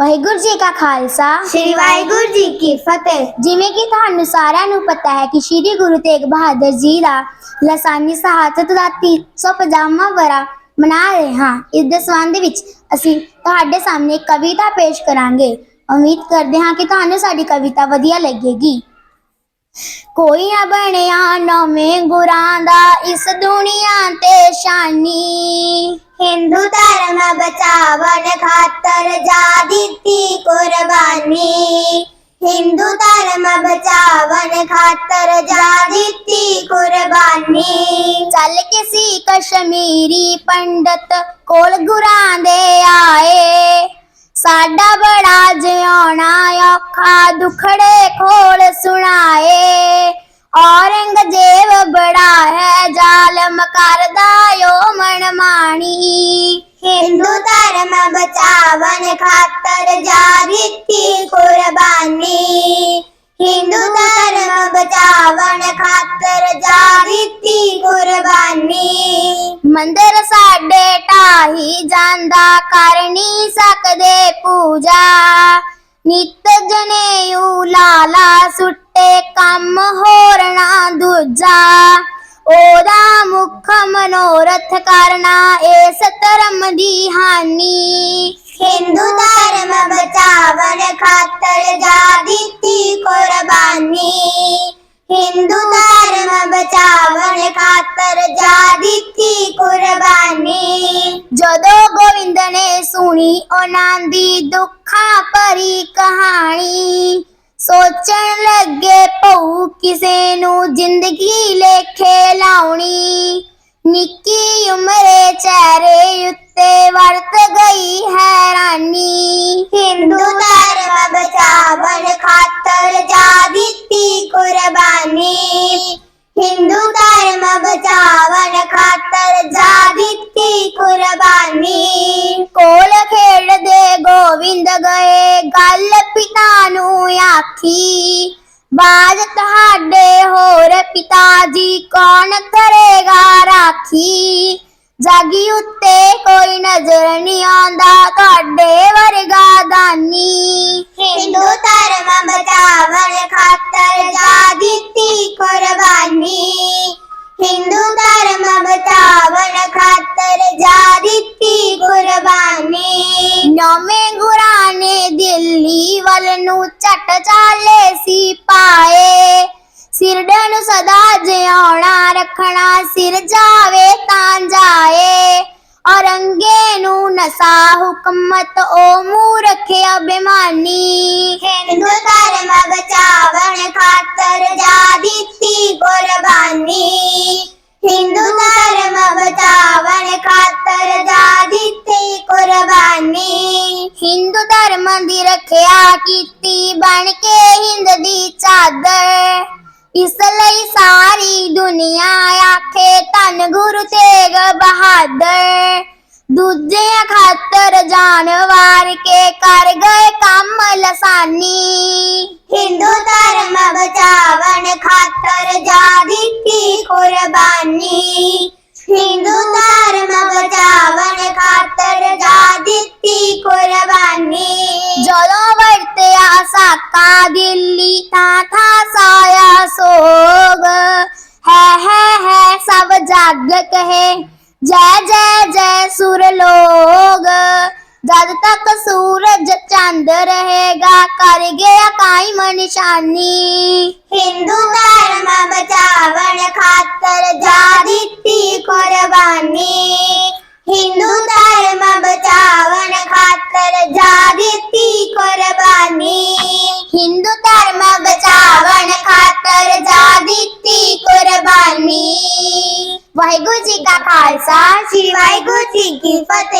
ਵਾਹਿਗੁਰੂ ਜੀ ਕਾ ਖਾਲਸਾ। ਸ੍ਰੀ ਵਾਹਿਗੁਰੂ ਜੀ ਕੀ ਫਤਿਹ। ਜਿਵੇਂ ਕਿ ਤੁਹਾਨੂੰ ਸਾਰਿਆਂ ਨੂੰ ਪਤਾ ਹੈ ਕਿ ਸ੍ਰੀ ਗੁਰੂ ਤੇਗ ਬਹਾਦਰ ਜੀ ਦਾ ਲਸਾਨੀ ਸ਼ਹਾਦਤ ਦਾ 350ਵਾਂ ਵਰਾ ਮਨਾ ਰਹੇ ਹਾਂ। ਇਸ ਦੇ ਸੰਬੰਧ ਵਿੱਚ ਅਸੀਂ ਤੁਹਾਡੇ ਸਾਹਮਣੇ ਕਵਿਤਾ ਪੇਸ਼ ਕਰਾਂਗੇ। ਉਮੀਦ ਕਰਦੇ ਹਾਂ ਕਿ ਤੁਹਾਨੂੰ ਸਾਡੀ ਕਵਿਤਾ ਵਧੀਆ ਲੱਗੇਗੀ। ਕੋਈ ਨਾ ਬਣਿਆ ਨਵੇਂ ਗੁਰਾਂ ਦਾ ਇਸ ਦੁਨੀਆ ਤੇ ਸ਼ਾਨੀ। ਹਿੰਦੂ ਧਰਮ ਬਚਾਵਨ ਖਾਤਰ ਜਾ ਦਿੱਤੀ ਕੁਰਬਾਨੀ ਹਿੰਦੂ ਧਰਮ ਬਚਾਵਨ ਖਾਤਰ ਜਾ ਦਿੱਤੀ ਕੁਰਬਾਨੀ ਚੱਲ ਕਿਸੀ ਕਸ਼ਮੀਰੀ ਪੰਡਤ ਕੋਲ ਗੁਰਾਂ ਦੇ ਆਏ ਸਾਡਾ ਬੜਾ ਜਿਉਣਾ ਔਖਾ ਦੁਖੜੇ ਖੋਲ ਸੁਣਾਏ ਬਚਾਵਨ ਖਾਤਰ ਜਾ ਕੁਰਬਾਨੀ ਹਿੰਦੂ ਧਰਮ ਬਚਾਵਨ ਖਾਤਰ ਜਾ ਕੁਰਬਾਨੀ ਮੰਦਰ ਸਾਡੇ ਢਾਹੀ ਜਾਂਦਾ ਕਰ ਨਹੀਂ ਸਕਦੇ ਪੂਜਾ ਨਿਤ ਜਨੇਊ ਲਾਲਾ ਸੁੱਟੇ ਕੰਮ ਹੋਰਨਾ ਦੂਜਾ मनोरथ कारणा ए सतरम दी हानि। हिंदू धर्म बचावन खातर जा दिती कुर्बानी। हिंदू धर्म बचावन खातर जा दिती कुर्बानी। जदो गोविंद ने सुनी ओना दी दुखा परी कहानी, सोचण लगे पऊ किसे नु ज़िंदगी लेखे लाउनी നിക്കിയുമരെ ചരയുത്തെ വളർത്ത ഗൈ ഹറാനി ഹിന്ദു धर्म बचावन खातर जाति की कुर्बानी। हिंदू धर्म बचावन खातर जा की कुर्बानी। कोल खेड़ दे गोविंद गए गल पिता नु आखी। ਬਾਜ ਤੁਹਾਡੇ ਹੋਰ ਪਿਤਾ ਜੀ ਕੌਣ ਕਰੇਗਾ ਰਾਖੀ? ਜਾਗੀ ਉੱਤੇ ਕੋਈ ਨਜ਼ਰ ਨਹੀਂ ਆਉਂਦਾ, ਤੁਹਾਡੇ ਵਰਗਾ ਦਾਨੀ। ਹਿੰਦੂ ਧਰਮ ਬਚਾਵਨ ਖਾਤਰ ਜਾ ਦਿੱਤੀ ਕੁਰਬਾਨੀ। ਹਿੰਦੂ ਧਰਮ ਬਚਾਵਨ ਖਾਤਰ ਜਾ ਦਿੱਤੀ ਕੁਰਬਾਨੀ ਨੌਵੇਂ ਗੁਰਾਂ ਨੇ ਦਿੱਲੀ ਵੱਲ ਨੂੰ ਝਟ ਚਾਲੇ ਸੀ ਪਾਏ ਸਿਰਡਨ ਨੂੰ ਸਦਾ ਜਿਉਣਾ ਰੱਖਣਾ ਸਿਰ ਜਾਵੇ ਤਾਂ ਜਾਏ ਔਰੰਗੇ ਨੂੰ ਨਸਾ ਹੁਕਮਤ ਉਹ ਮੂੰਹ ਰੱਖਿਆ ਬੇਮਾਨੀ ਹਿੰਦੂ ਧਰਮ ਬਚਾਵਨ ਰੱਖਿਆ ਕੀਤੀ ਬਣ ਕੇ ਹਿੰਦ ਦੀ ਚਾਦਰ। ਇਸ ਲਈ ਸਾਰੀ ਦੁਨੀਆ ਆਖੇ ਧੰਨ ਗੁਰੂ ਤੇਗ ਬਹਾਦਰ। ਦੂਜਿਆਂ ਖਾਤਰ ਜਾਨ ਵਾਰ ਕੇ ਕਰ ਗਏ ਕੰਮ ਲਸਾਨੀ। ਹਿੰਦੂ ਧਰਮ ਬਚਾਵਨ ਖਾਤਰ ਜਾ ਦਿੱਤੀ ਕੁਰਬਾਨੀ। जलो वडते आसा का दिल्ली ताथा साया सोग। है है है, सब जाग कहे जय जय जय सुर लोग। जद तक सूरज चंद रहेगा, कर गया काई मनिशानी। हिंदू धर्म बचावन खातर जा दी कुर्बानी। ਖਾਲਸਾ ਸ੍ਰੀ ਵਾਹਿਗੁਰੂ ਜੀ ਕੀ ਫਤਿਹ